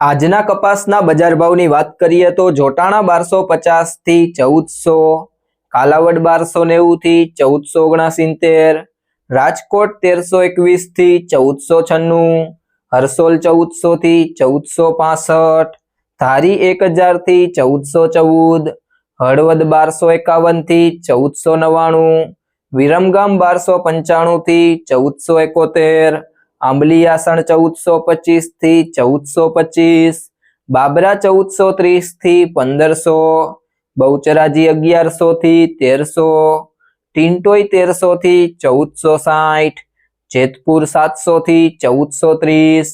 આજના કપાસના બજાર ભાવની વાત કરીએ તો જોટાણા બારસો પચાસથી ચૌદસો, કાલાવડ બારસો નેવું થી ચૌદસો ઓગણસિત્તેર, રાજકોટ તેરસો એકવીસથી ચૌદસો છન્નું, હરસોલ ચૌદસો થી ચૌદસો પાસઠ, ધારી એક હજારથી ચૌદસો ચૌદ, હળવદ બારસો એકાવનથી ચૌદસો નવ્વાણું, વિરમગામ બારસો પંચાણું થી ચૌદસો એકોતેર આંબલીયાસણ ચૌદસો પચીસથી ચૌદસો પચીસ, બાબરા ચૌદસો ત્રીસથી પંદરસો, બહુચરાજી અગિયારસો થી તેરસો ટિન્ટોય તેરસો થી ચૌદસો સાઠ, જેતપુર સાતસો થી ચૌદસો ત્રીસ,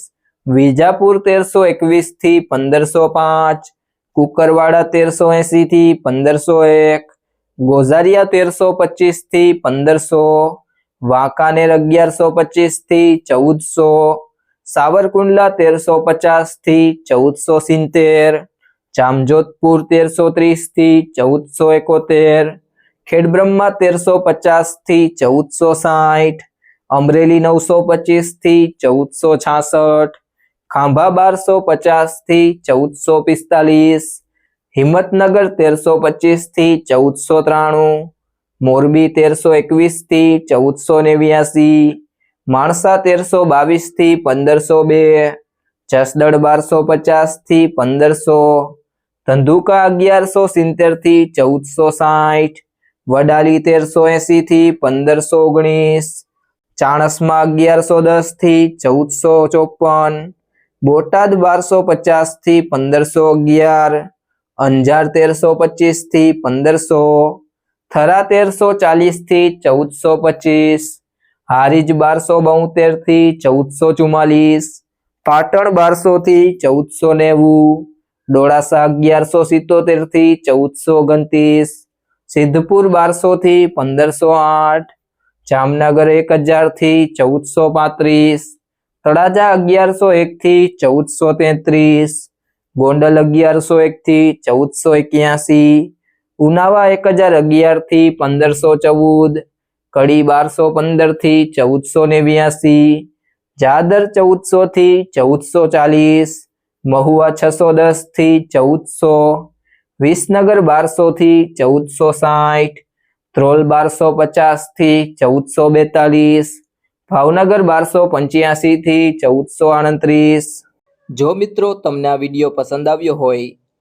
વિજાપુર તેરસો એકવીસથી પંદરસો પાંચ, કુકરવાડા તેરસો એસી થી પંદરસો એક, ગોઝારિયા તેરસો પચીસથી પંદરસો વાંકાનેર અગિયારસો પચીસથી ચૌદસો, સાવરકુંડલા તેરસો પચાસથી ચૌદસો સિત્તેર, જામજોધપુર તેરસો ત્રીસથી ચૌદસો એકોતેર, ખેડબ્રહ્મા તેરસો પચાસથી ચૌદસો સાઠ અમરેલી નવસો પચીસથી ચૌદસો છાસઠ, ખાંભા બારસો પચાસથી ચૌદસો પિસ્તાલીસ, હિંમતનગર તેરસો પચીસથી ચૌદસો ત્રાણું મોરબી તેરસો એકવીસથી ચૌદસો નેવ્યાસી, માણસા તેરસો બાવીસથી પંદરસો બે, જસદણ બારસો પચાસથી પંદરસો, ધંધુકા અગિયારસો સિત્તેરથી ચૌદસો સાઠ, વડાલી તેરસો એસી થી પંદરસો ઓગણીસ, ચાણસમાં અગિયારસો દસથી ચૌદસો ચોપન, બોટાદ બારસો પચાસથી પંદરસો અગિયાર, અંજાર તેરસો પચીસથી પંદરસો થરા તેરસો ચાલીસથી ચૌદસો પચીસ હારીજ બારસો બોતેરથી ચૌદસો ચુમ્માલીસ પાટણ બારસો થી ચૌદસો નેવું ડોળાસા અગિયારસો સિત્તોતેરથી ચૌદસો ઓગણત્રીસ સિદ્ધપુર બારસો થી પંદરસો આઠ જામનગર એક હજારથી ચૌદસો પાંત્રીસ તળાજા અગિયારસો એક થી ચૌદસો તેત્રીસ ગોંડલ અગિયારસો એક થી ચૌદસો એક્યાસી ઉનાવા એક હજાર અગિયારથી પંદરસો ચૌદ, કડી બારસો પંદરથી ચૌદસો નેવ્યાસી, જાદર ચૌદસો થી ચૌદસો ચાલીસ, મહુવા છસો દસથી ચૌદસો, વિસનગર બારસો થી ચૌદસો સાઠ, ધ્રોલ બારસો પચાસથી ચૌદસો બેતાલીસ, ભાવનગર બારસો પંચ્યાસી થી ચૌદસો આડત્રીસ. જો મિત્રો તમને આ વીડિયો પસંદ આવ્યો હોય